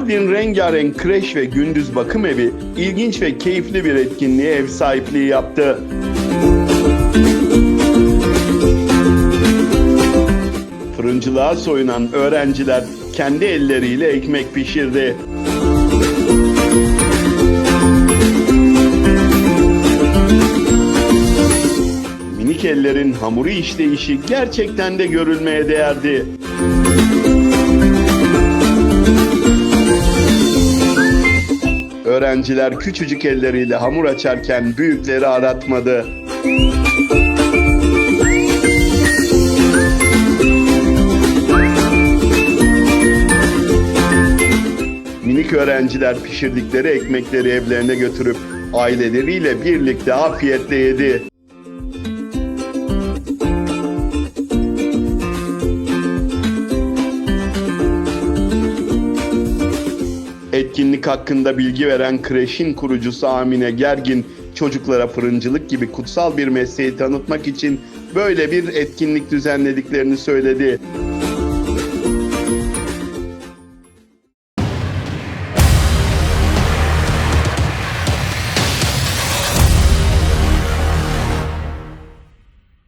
Mardin rengarenk kreş ve gündüz bakım evi ilginç ve keyifli bir etkinliğe ev sahipliği yaptı. Fırıncılığa soyunan öğrenciler kendi elleriyle ekmek pişirdi. Minik ellerin hamuru işleyişi gerçekten de görülmeye değerdi. Öğrenciler küçücük elleriyle hamur açarken büyükleri aratmadı. Minik öğrenciler pişirdikleri ekmekleri evlerine götürüp aileleriyle birlikte afiyetle yedi. Etkinlik hakkında bilgi veren kreşin kurucusu Amine Gergin, çocuklara fırıncılık gibi kutsal bir mesleği tanıtmak için böyle bir etkinlik düzenlediklerini söyledi.